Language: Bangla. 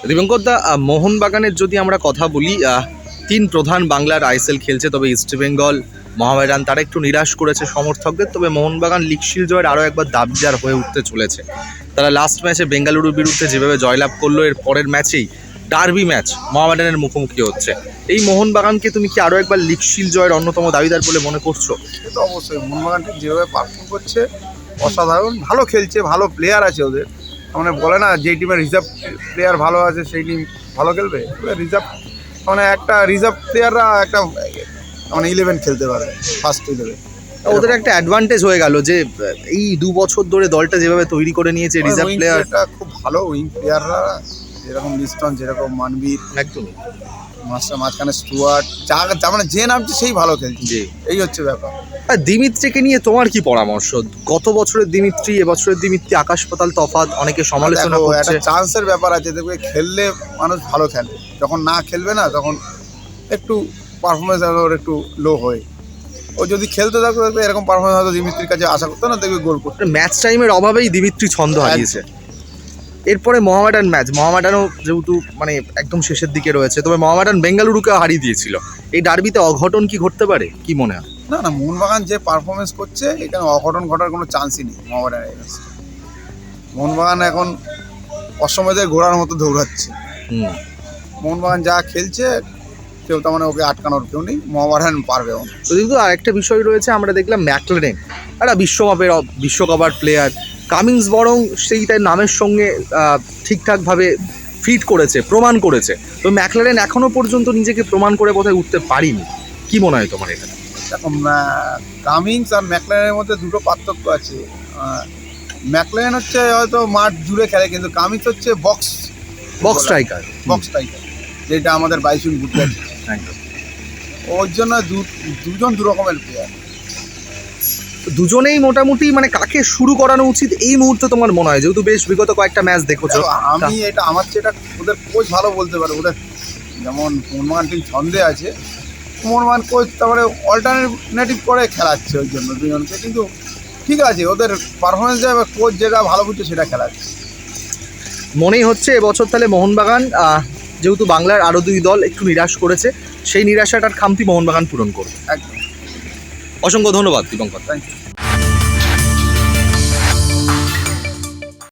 দিবঙ্কর দা মোহনবাগানের যদি আমরা কথা বলি তিন প্রধান বাংলার আইএসএল খেলছে, তবে ইস্টবেঙ্গল মহামেডান তারা একটু নিরাশ করেছে সমর্থকদের, তবে মোহনবাগান লিগ শিল্ড জয়ের আরও একবার দাবিদার হয়ে উঠতে চলেছে। তারা লাস্ট ম্যাচে বেঙ্গালুরুর বিরুদ্ধে যেভাবে জয়লাভ করল, এর পরের ম্যাচেই ডার্বি ম্যাচ মোহামেডানের মুখোমুখি হচ্ছে। এই মোহনবাগানকে তুমি কি আরও একবার লিগ শিল্ড জয়ের অন্যতম দাবিদার বলে মনে করছ? অবশ্যই মোহনবাগান ঠিক যেভাবে পারফর্ম করছে, অসাধারণ, ভালো খেলছে, ভালো প্লেয়ার আছে ওদের। মানে বলে না যেই টিমের রিজার্ভ প্লেয়ার ভালো আছে সেই টিম ভালো খেলবে। রিজার্ভ মানে একটা রিজার্ভ প্লেয়াররা একটা মানে ইলেভেন খেলতে পারে ফার্স্ট ইলেভেন ওদের একটা অ্যাডভান্টেজ হয়ে গেল যে এই দু বছর ধরে দলটা যেভাবে তৈরি করে নিয়েছে রিজার্ভ প্লেয়ারটা খুব ভালো উইং প্লেয়াররা যেরকম লিস্টন যেরকম মানবীর একদমই মাস্টার মাঝখানে স্টুয়ার্ট যা যা মানে যে নামছে সেই ভালো খেলছে। এই হচ্ছে ব্যাপার। আর দিমিত্রিকে নিয়ে তোমার কি পরামর্শ? গত বছরের দিমিত্রি এবছরের দিমিত্রি আকাশ পাতাল তফাৎ অনেকে সমালোচনা করছে। একটা চান্সের ব্যাপার আছে দেখবে খেললে মানুষ ভালো খেলে। যখন না খেলবে না তখন একটু পারফরমেন্স ওর একটু লো হয়। ও যদি খেলতে থাকতো এরকম পারফরমেন্স হয়তো দিমিত্রির কাছে আশা করতো না দেখবে গোল করতে। ম্যাচ টাইমের অভাবেই দিমিত্রি ছন্দ হারিয়েছে। এরপরে মহামেডান ম্যাচ। মহামেডানও যেহেতু মানে একদম শেষের দিকে রয়েছে তবে মহামেডান বেঙ্গালুরুকে হারিয়ে দিয়েছিল। এই ডার্বিতে অঘটন কি ঘটতে পারে? কি মনে হয়? না না মোহনবাগান যে পারফরমেন্স করছে এখানে অঘটন ঘটার কোনো চান্সই নেই মোহামেডানের এ। মোহনবাগান এখন অসময়তে ঘোড়ার মতো দৌড়াচ্ছে। মোহনবাগান যা খেলছে কেউ তার মানে ওকে আটকানোর কেউ নেই মোহামেডান পারবে কিন্তু আরেকটা বিষয় রয়েছে আমরা দেখলাম ম্যাকলেন একটা বিশ্বকাপের বিশ্বকাপার প্লেয়ার কামিংস বরং সেই তার নামের সঙ্গে ঠিকঠাকভাবে ফিট করেছে প্রমাণ করেছে। তো ম্যাকলারেন এখনও পর্যন্ত নিজেকে প্রমাণ করে বোধহয় উঠতে পারিনি। কি মনে হয় তোমার এটা দেখো কামিংস আর ম্যাকলেনের মধ্যে দুটো পার্থক্য আছে। ম্যাকলেন হচ্ছে হয়তো মাঠ জুড়ে খেলে কিন্তু কামিংস হচ্ছে box box striker. Box striker যেটা আমাদের বাইশুন একদম। ওর জন্য দুজন দু রকমের প্লেয়ার দুজনেই মোটামুটি মানে কাকে শুরু করানো উচিত এই মুহূর্তে তোমার মনে হয়? যেহেতু বেশ বিগত কয়েকটা ম্যাচ দেখেছ। আমি এটা আমার চেয়ে ওদের কোচ ভালো বলতে পারে ওদের যেমন মোহনবাগান টিম ছন্দে আছে মোহনবাগান কোচ তারপরে অল্টারনেটিভ করে খেলাচ্ছে ওই জন্য দুজনকে কিন্তু ঠিক আছে ওদের পারফরমেন্স যাবে কোচ যেটা ভালো বুঝছে সেটা খেলাচ্ছে। মনেই হচ্ছে এবছর তাহলে মোহনবাগান যেহেতু বাংলার আরও দুই দল একটু নিরাশ করেছে সেই নিরাশাটার খামতি মোহনবাগান পূরণ করবে। একদম। অসংখ্য ধন্যবাদ দীপঙ্কর। Thank you